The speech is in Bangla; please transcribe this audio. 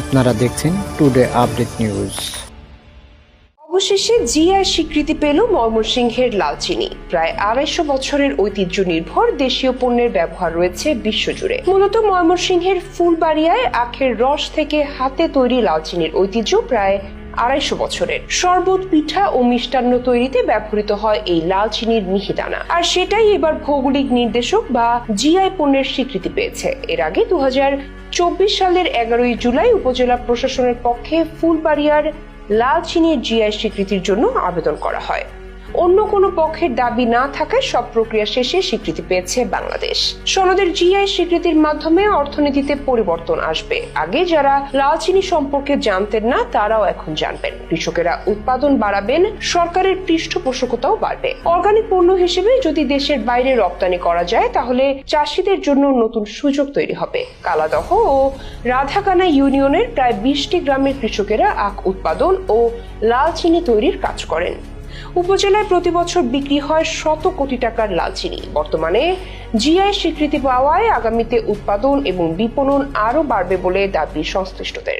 আপনারা দেখছেন টুডে আপডেট নিউজ অবশেষে জিআই স্বীকৃতি পেল ময়মনসিংহের লালচিনি। প্রায় আড়াইশো বছরের ঐতিহ্য নির্ভর দেশীয় পণ্যের ব্যবহার রয়েছে বিশ্বজুড়ে। মূলত ময়মনসিংহের ফুলবাড়িয়ায় আখের রস থেকে হাতে তৈরি লালচিনির ঐতিহ্য প্রায় আড়াইশো বছরের। শরবত, পিঠা ও মিষ্টান্ন তৈরিতে ব্যবহৃত হয় এই লাল চিনির মিহিদানা। আর সেটাই এবার ভৌগোলিক নির্দেশক বা জিআই পণ্যের স্বীকৃতি পেয়েছে। এর আগে দু চব্বিশ সালের এগারোই জুলাই উপজেলা প্রশাসনের পক্ষে ফুলবাড়িয়ার লাল চিনির জিআই স্বীকৃতির জন্য আবেদন করা হয়। অন্য কোনো পক্ষের দাবি না থাকায় সব প্রক্রিয়া শেষে স্বীকৃতি পেয়েছে বাংলাদেশ। সনদের জিআই স্বীকৃতির মাধ্যমে অর্থনীতিতে পরিবর্তন আসবে। আগে যারা লাল চিনি সম্পর্কে জানতেন না, তারাও এখন জানবেন। কৃষকেরা উৎপাদন বাড়াবেন, সরকারের পৃষ্ঠপোষকতাও বাড়বে। অর্গানিক পণ্য হিসেবে যদি দেশের বাইরে রপ্তানি করা যায়, তাহলে চাষিদের জন্য নতুন সুযোগ তৈরি হবে। কালাদহ ও রাধাকানা ইউনিয়নের প্রায় বিশটি গ্রামের কৃষকেরা আখ উৎপাদন ও লাল চিনি তৈরির কাজ করেন। উপজেলায় প্রতি বছর বিক্রি হয় শত কোটি টাকার লালচিনি। বর্তমানে জিআই স্বীকৃতি পাওয়ায় আগামীতে উৎপাদন এবং বিপণন আরও বাড়বে বলে দাবি সংশ্লিষ্টদের।